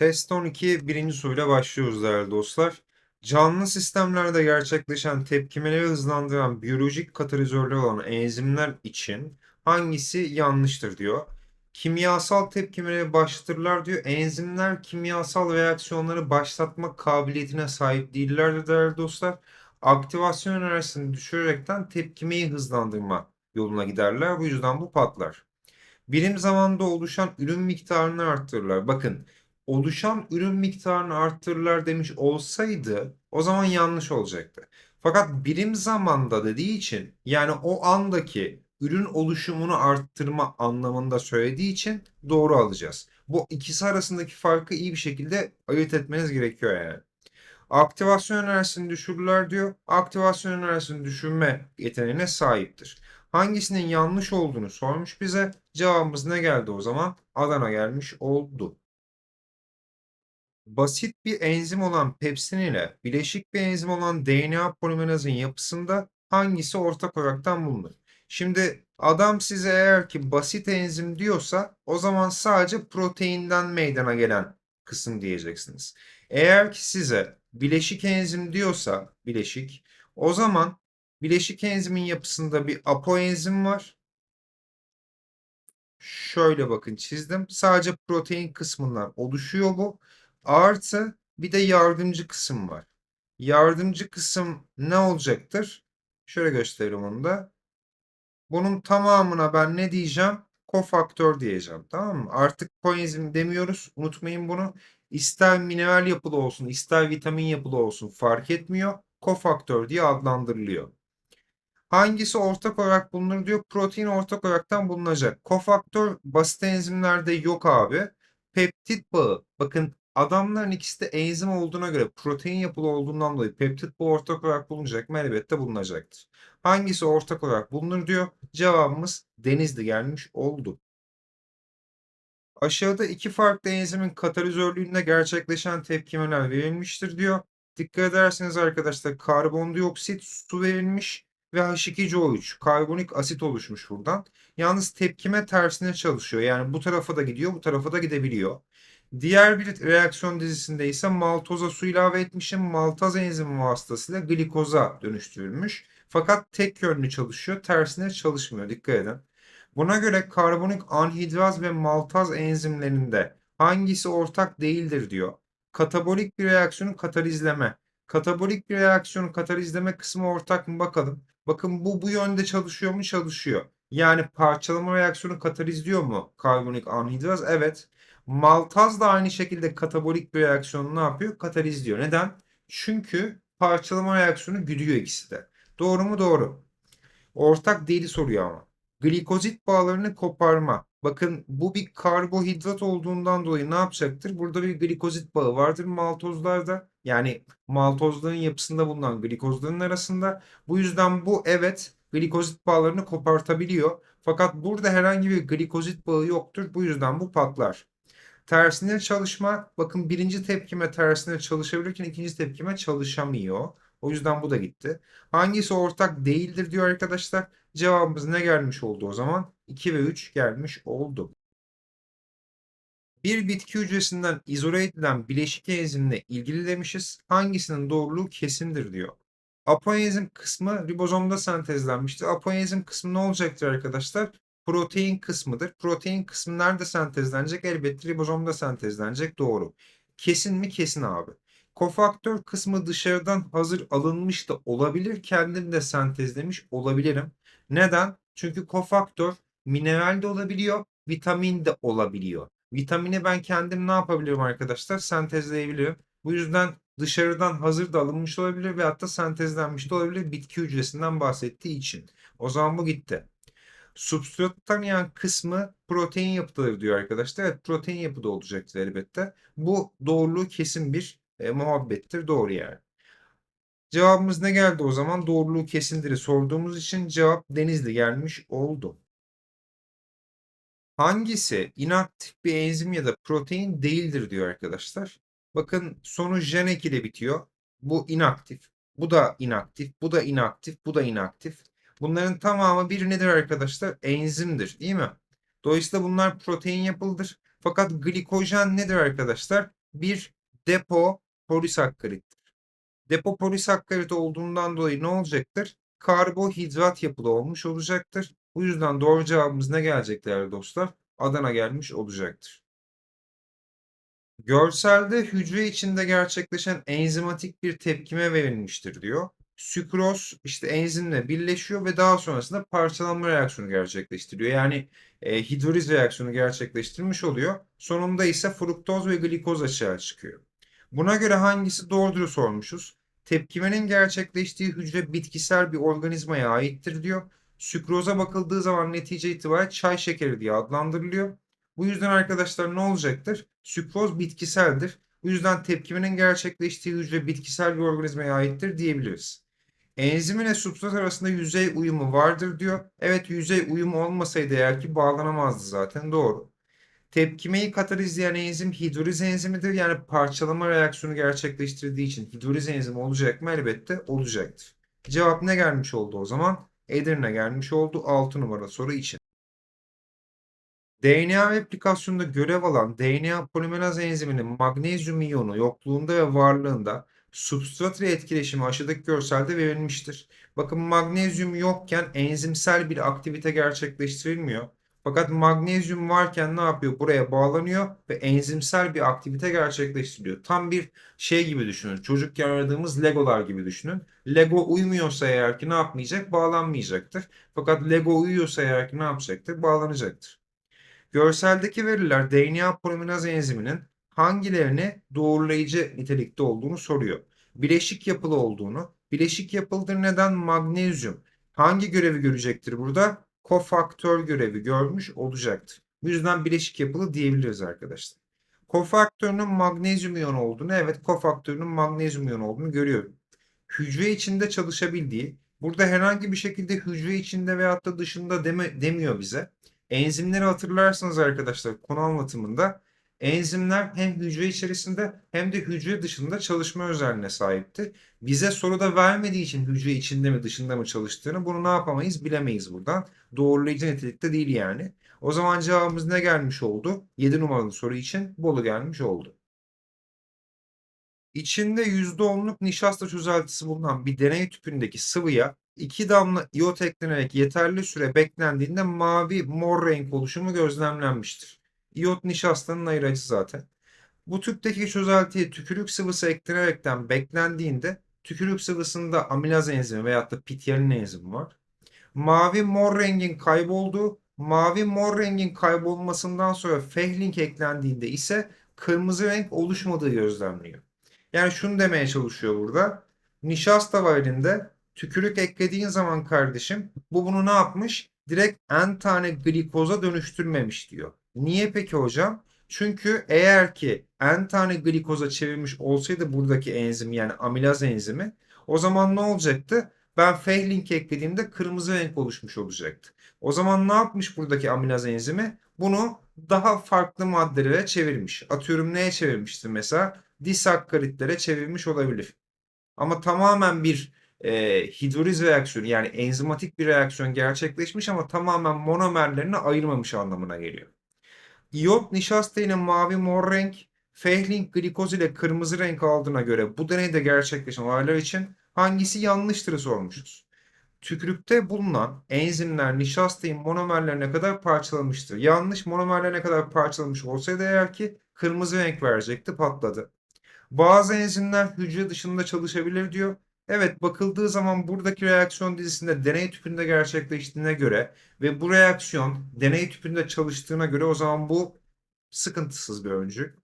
Test 12 birinci soruyla başlıyoruz değerli dostlar. Canlı sistemlerde gerçekleşen tepkimeleri hızlandıran biyolojik katalizörler olan enzimler için hangisi yanlıştır diyor. Kimyasal tepkimeleri başlatırlar diyor. Enzimler kimyasal reaksiyonları başlatma kabiliyetine sahip değillerdir değerli dostlar. Aktivasyon enerjisini düşürerekten tepkimeyi hızlandırma yoluna giderler. Bu yüzden bu patlar. Birim zamanda oluşan ürün miktarını arttırırlar. Bakın oluşan ürün miktarını arttırırlar demiş olsaydı o zaman yanlış olacaktı. Fakat birim zamanda dediği için yani o andaki ürün oluşumunu arttırma anlamında söylediği için doğru alacağız. Bu ikisi arasındaki farkı iyi bir şekilde ayırt etmeniz gerekiyor yani. Aktivasyon enerjisini düşürürler diyor. Aktivasyon enerjisini düşürme yeteneğine sahiptir. Hangisinin yanlış olduğunu sormuş bize. Cevabımız ne geldi o zaman? Adana gelmiş oldu. Basit bir enzim olan pepsin ile bileşik bir enzim olan DNA polimerazın yapısında hangisi ortak olaraktan bulunur? Şimdi adam size eğer ki basit enzim diyorsa o zaman sadece proteinden meydana gelen kısım diyeceksiniz. Eğer ki size bileşik enzim diyorsa bileşik o zaman bileşik enzimin yapısında bir apoenzim var. Şöyle bakın çizdim. Sadece protein kısmından oluşuyor bu. Artı bir de yardımcı kısım var. Yardımcı kısım ne olacaktır? Şöyle göstereyim onu da. Bunun tamamına ben ne diyeceğim? Kofaktör diyeceğim. Tamam mı? Artık koenzim demiyoruz. Unutmayın bunu. İster mineral yapılı olsun, ister vitamin yapılı olsun fark etmiyor. Kofaktör diye adlandırılıyor. Hangisi ortak olarak bulunur diyor. Protein ortak olaraktan bulunacak. Kofaktör basit enzimlerde yok abi. Peptit bağı. Bakın adamların ikisi de enzim olduğuna göre protein yapılı olduğundan dolayı peptit bağı ortak olarak bulunacak mı? Elbette bulunacaktır. Hangisi ortak olarak bulunur diyor. Cevabımız denizli gelmiş oldu. Aşağıda iki farklı enzimin katalizörlüğünde gerçekleşen tepkimeler verilmiştir diyor. Dikkat ederseniz arkadaşlar karbondioksit su verilmiş ve H2CO3 karbonik asit oluşmuş buradan. Yalnız tepkime tersine çalışıyor. Yani bu tarafa da gidiyor, bu tarafa da gidebiliyor. Diğer bir reaksiyon dizisinde ise maltoza su ilave etmişim. Maltaz enzimi vasıtasıyla glikoza dönüştürülmüş. Fakat tek yönlü çalışıyor, tersine çalışmıyor. Dikkat edin. Buna göre karbonik anhidraz ve maltaz enzimlerinde hangisi ortak değildir diyor. Katabolik bir reaksiyonu katalizleme. Katabolik bir reaksiyonu katalizleme kısmı ortak mı bakalım. Bakın bu bu yönde çalışıyor mu? Çalışıyor. Yani parçalama reaksiyonu katalizliyor mu karbonik anhidraz? Evet. Maltaz da aynı şekilde katabolik bir reaksiyonu ne yapıyor? Katalizliyor. Neden? Çünkü parçalama reaksiyonu güdüyor ikisi de. Doğru mu? Doğru. Ortak değil soruyor ama. Glikozit bağlarını koparma. Bakın bu bir karbohidrat olduğundan dolayı ne yapacaktır? Burada bir glikozit bağı vardır maltozlarda. Yani maltozların yapısında bulunan glikozların arasında. Bu yüzden bu evet glikozit bağlarını kopartabiliyor. Fakat burada herhangi bir glikozit bağı yoktur. Bu yüzden bu patlar. Tersine çalışma. Bakın birinci tepkime tersine çalışabilirken ikinci tepkime çalışamıyor. O yüzden bu da gitti. Hangisi ortak değildir diyor arkadaşlar. Cevabımız ne gelmiş oldu o zaman? 2 ve 3 gelmiş oldu. Bir bitki hücresinden izole edilen bileşik enzimle ilgili demişiz. Hangisinin doğruluğu kesindir diyor. Apoenzim kısmı ribozomda sentezlenmiştir. Apoenzim kısmı ne olacaktır arkadaşlar? Protein kısmıdır. Protein kısmı nerede sentezlenecek? Elbette ribozomda sentezlenecek. Doğru. Kesin mi? Kesin abi. Kofaktör kısmı dışarıdan hazır alınmış da olabilir. Kendim de sentezlemiş olabilirim. Neden? Çünkü kofaktör mineral de olabiliyor, vitamin de olabiliyor. Vitamini ben kendim ne yapabilirim arkadaşlar? Sentezleyebilirim. Bu yüzden dışarıdan hazır da alınmış olabilir ve hatta sentezlenmiş de olabilir bitki hücresinden bahsettiği için. O zaman bu gitti. Substrattan kısmı protein yapıdadır diyor arkadaşlar. Evet protein yapıda olacaktır elbette. Bu doğruluğu kesin bir e, muhabbettir. Doğru yani. Cevabımız ne geldi o zaman? Doğruluğu kesindir sorduğumuz için cevap Denizli gelmiş oldu. Hangisi inaktif bir enzim ya da protein değildir diyor arkadaşlar. Bakın sonu jen ek ile bitiyor. Bu inaktif. Bu da inaktif. Bu da inaktif. Bu da inaktif. Bunların tamamı bir nedir arkadaşlar? Enzimdir değil mi? Dolayısıyla bunlar protein yapılıdır. Fakat glikojen nedir arkadaşlar? bir depo polisakkarittir. Depo polisakkarit olduğundan dolayı ne olacaktır? Karbohidrat yapılı olmuş olacaktır. Bu yüzden doğru cevabımız ne gelecek değerli dostlar? Adana gelmiş olacaktır. Görselde hücre içinde gerçekleşen enzimatik bir tepkime verilmiştir diyor. Sükroz işte enzimle birleşiyor ve daha sonrasında parçalanma reaksiyonu gerçekleştiriyor. Yani e, hidroliz reaksiyonu gerçekleştirmiş oluyor. Sonunda ise fruktoz ve glikoz açığa çıkıyor. Buna göre hangisi doğrudur sormuşuz. Tepkimenin gerçekleştiği hücre bitkisel bir organizmaya aittir diyor. Sükroza bakıldığı zaman netice itibariyle çay şekeri diye adlandırılıyor. Bu yüzden arkadaşlar ne olacaktır? Sükroz bitkiseldir. Bu yüzden tepkimenin gerçekleştiği hücre bitkisel bir organizmaya aittir diyebiliriz. Enzim ile substrat arasında yüzey uyumu vardır diyor. Evet yüzey uyumu olmasaydı eğer ki bağlanamazdı zaten doğru. Tepkimeyi katalizleyen enzim hidroliz enzimidir. Yani parçalama reaksiyonu gerçekleştirdiği için hidroliz enzimi olacak mı? Elbette olacaktır. Cevap ne gelmiş oldu o zaman? Edirne gelmiş oldu 6 numara soru için. DNA replikasyonunda görev alan DNA polimeraz enziminin magnezyum iyonu yokluğunda ve varlığında substrat ile etkileşimi aşağıdaki görselde verilmiştir. Bakın magnezyum yokken enzimsel bir aktivite gerçekleştirilmiyor. Fakat magnezyum varken ne yapıyor? Buraya bağlanıyor ve enzimsel bir aktivite gerçekleştiriliyor. Tam bir şey gibi düşünün. Çocukken aradığımız Legolar gibi düşünün. Lego uymuyorsa eğer ki ne yapmayacak? Bağlanmayacaktır. Fakat Lego uyuyorsa eğer ki ne yapacaktır? Bağlanacaktır. Görseldeki veriler DNA polimeraz enziminin hangilerini doğrulayıcı nitelikte olduğunu soruyor. Bileşik yapılı olduğunu, bileşik yapılıdır neden magnezyum? Hangi görevi görecektir burada? Kofaktör görevi görmüş olacaktır. Bu yüzden bileşik yapılı diyebiliriz arkadaşlar. Kofaktörünün magnezyum iyonu olduğunu, evet kofaktörünün magnezyum iyonu olduğunu görüyorum. Hücre içinde çalışabildiği, burada herhangi bir şekilde hücre içinde veyahut da dışında deme, demiyor bize. Enzimleri hatırlarsanız arkadaşlar konu anlatımında enzimler hem hücre içerisinde hem de hücre dışında çalışma özelliğine sahiptir. Bize soruda vermediği için hücre içinde mi dışında mı çalıştığını bunu ne yapamayız bilemeyiz buradan. Doğrulayıcı nitelikte değil yani. O zaman cevabımız ne gelmiş oldu? 7 numaralı soru için Bolu gelmiş oldu. İçinde %10'luk nişasta çözeltisi bulunan bir deney tüpündeki sıvıya 2 damla iot eklenerek yeterli süre beklendiğinde mavi mor renk oluşumu gözlemlenmiştir. İyot nişastanın ayırıcı zaten. Bu tüpteki çözeltiye tükürük sıvısı eklenerekten beklendiğinde tükürük sıvısında amilaz enzimi veyahut da pityalin enzimi var. Mavi mor rengin kaybolduğu, mavi mor rengin kaybolmasından sonra Fehling eklendiğinde ise kırmızı renk oluşmadığı gözlemliyor. Yani şunu demeye çalışıyor burada. Nişasta var. Tükürük eklediğin zaman kardeşim bu bunu ne yapmış? Direkt n tane glikoza dönüştürmemiş diyor. Niye peki hocam? Çünkü eğer ki n tane glikoza çevirmiş olsaydı buradaki enzim yani amilaz enzimi o zaman ne olacaktı? Ben Fehling eklediğimde kırmızı renk oluşmuş olacaktı. O zaman ne yapmış buradaki amilaz enzimi? Bunu daha farklı maddelere çevirmiş. Atıyorum neye çevirmişti mesela? Disakkaritlere çevirmiş olabilir. Ama tamamen bir e, hidroliz reaksiyonu yani enzimatik bir reaksiyon gerçekleşmiş ama tamamen monomerlerini ayırmamış anlamına geliyor. İyot nişasta mavi mor renk, Fehling glikoz ile kırmızı renk aldığına göre bu deneyde gerçekleşen olaylar için hangisi yanlıştır sormuşuz. Tükürükte bulunan enzimler nişastayı monomerlerine kadar parçalamıştır. Yanlış monomerlerine kadar parçalamış olsaydı eğer ki kırmızı renk verecekti patladı. Bazı enzimler hücre dışında çalışabilir diyor. Evet bakıldığı zaman buradaki reaksiyon dizisinde deney tüpünde gerçekleştiğine göre ve bu reaksiyon deney tüpünde çalıştığına göre o zaman bu sıkıntısız bir öncü.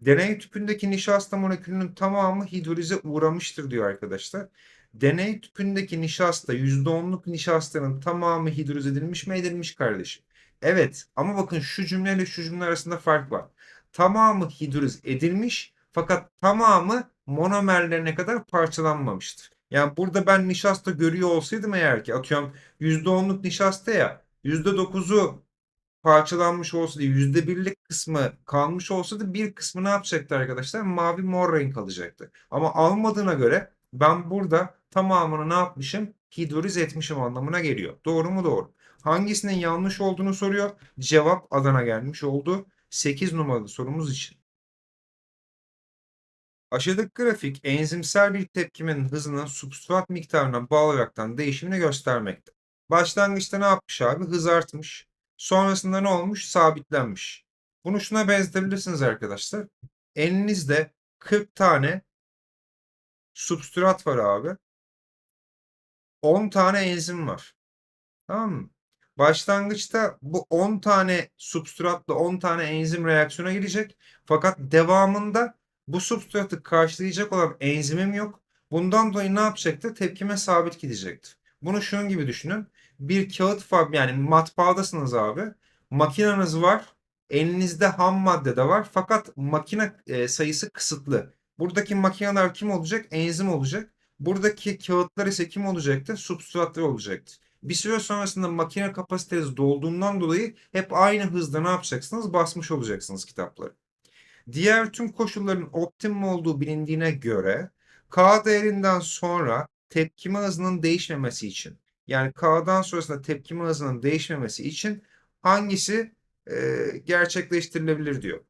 Deney tüpündeki nişasta molekülünün tamamı hidrolize uğramıştır diyor arkadaşlar. Deney tüpündeki nişasta %10'luk nişastanın tamamı hidroliz edilmiş mi edilmiş kardeşim? Evet ama bakın şu cümleyle şu cümle arasında fark var. Tamamı hidroliz edilmiş fakat tamamı monomerlerine kadar parçalanmamıştır. Yani burada ben nişasta görüyor olsaydım eğer ki atıyorum %10'luk nişasta ya %9'u parçalanmış olsaydı %1'lik kısmı kalmış olsaydı bir kısmı ne yapacaktı arkadaşlar? Mavi mor renk alacaktı. Ama almadığına göre ben burada tamamını ne yapmışım? Hidroliz etmişim anlamına geliyor. Doğru mu? Doğru. Hangisinin yanlış olduğunu soruyor. Cevap Adana gelmiş oldu. 8 numaralı sorumuz için. Aşağıdaki grafik enzimsel bir tepkimenin hızının substrat miktarına bağlı olaraktan değişimini göstermekte. Başlangıçta ne yapmış abi? Hız artmış. Sonrasında ne olmuş? Sabitlenmiş. Bunu şuna benzetebilirsiniz arkadaşlar. Elinizde 40 tane substrat var abi. 10 tane enzim var. Tamam mı? Başlangıçta bu 10 tane substratla 10 tane enzim reaksiyona girecek. Fakat devamında bu substratı karşılayacak olan enzimim yok. Bundan dolayı ne yapacaktır? Tepkime sabit gidecektir. Bunu şunun gibi düşünün. Bir kağıt fab yani matbaadasınız abi. Makineniz var. Elinizde ham madde de var. Fakat makine e, sayısı kısıtlı. Buradaki makineler kim olacak? Enzim olacak. Buradaki kağıtlar ise kim olacaktır? Substratlar olacaktır. Bir süre sonrasında makine kapasitesi dolduğundan dolayı hep aynı hızda ne yapacaksınız? Basmış olacaksınız kitapları. Diğer tüm koşulların optimum olduğu bilindiğine göre K değerinden sonra tepkime hızının değişmemesi için yani K'dan sonrasında tepkime hızının değişmemesi için hangisi e, gerçekleştirilebilir diyor.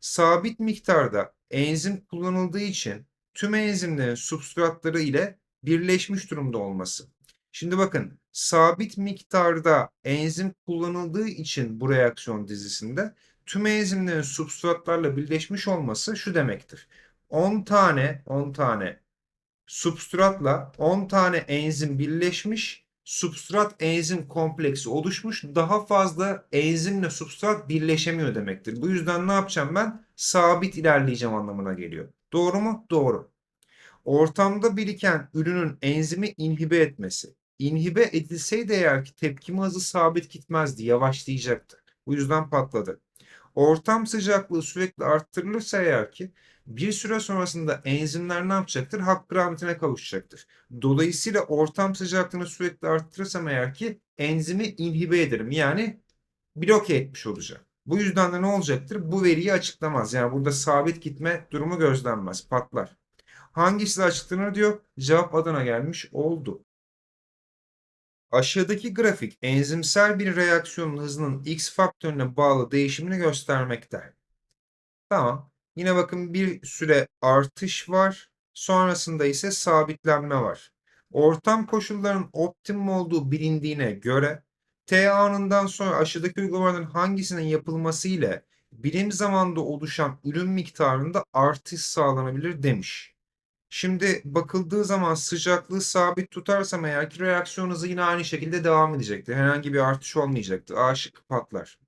Sabit miktarda enzim kullanıldığı için tüm enzimlerin substratları ile birleşmiş durumda olması. Şimdi bakın sabit miktarda enzim kullanıldığı için bu reaksiyon dizisinde tüm enzimlerin substratlarla birleşmiş olması şu demektir. 10 tane 10 tane substratla 10 tane enzim birleşmiş, substrat enzim kompleksi oluşmuş. Daha fazla enzimle substrat birleşemiyor demektir. Bu yüzden ne yapacağım ben? Sabit ilerleyeceğim anlamına geliyor. Doğru mu? Doğru. Ortamda biriken ürünün enzimi inhibe etmesi. İnhibe edilseydi eğer ki tepkime hızı sabit gitmezdi, yavaşlayacaktı. Bu yüzden patladı. Ortam sıcaklığı sürekli arttırılırsa eğer ki bir süre sonrasında enzimler ne yapacaktır? Hak rahmetine kavuşacaktır. Dolayısıyla ortam sıcaklığını sürekli arttırırsam eğer ki enzimi inhibe ederim. Yani bloke etmiş olacağım. Bu yüzden de ne olacaktır? Bu veriyi açıklamaz. Yani burada sabit gitme durumu gözlenmez. Patlar. Hangisi açıklanır diyor. Cevap Adana gelmiş oldu. Aşağıdaki grafik enzimsel bir reaksiyonun hızının x faktörüne bağlı değişimini göstermekte. Tamam. Yine bakın bir süre artış var. Sonrasında ise sabitlenme var. Ortam koşullarının optimum olduğu bilindiğine göre T anından sonra aşağıdaki uygulamaların hangisinin yapılması ile birim zamanda oluşan ürün miktarında artış sağlanabilir demiş. Şimdi bakıldığı zaman sıcaklığı sabit tutarsam eğer ki reaksiyon hızı yine aynı şekilde devam edecektir. Herhangi bir artış olmayacaktır. A şıkkı patlar.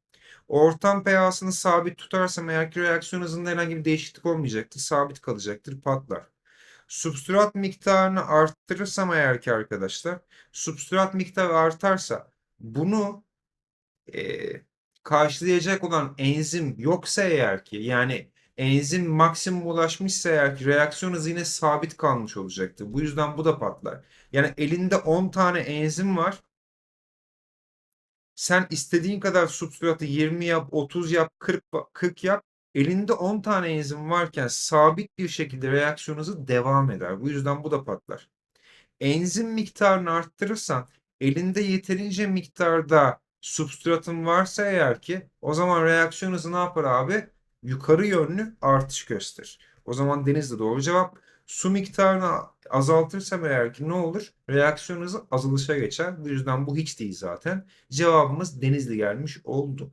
Ortam pH'sını sabit tutarsam eğer ki reaksiyon hızında herhangi bir değişiklik olmayacaktır. Sabit kalacaktır. Patlar. Substrat miktarını arttırırsam eğer ki arkadaşlar substrat miktarı artarsa bunu e, karşılayacak olan enzim yoksa eğer ki yani enzim maksimum ulaşmışsa eğer ki reaksiyon hızı yine sabit kalmış olacaktır. Bu yüzden bu da patlar. Yani elinde 10 tane enzim var. Sen istediğin kadar substratı 20 yap, 30 yap, 40, 40 yap. Elinde 10 tane enzim varken sabit bir şekilde reaksiyon hızı devam eder. Bu yüzden bu da patlar. Enzim miktarını arttırırsan elinde yeterince miktarda substratın varsa eğer ki o zaman reaksiyon hızı ne yapar abi? Yukarı yönlü artış gösterir. O zaman Denizli doğru cevap. Su miktarını azaltırsam eğer ki ne olur? Reaksiyon hızı azalışa geçer. Bu yüzden bu hiç değil zaten. Cevabımız Denizli gelmiş oldu.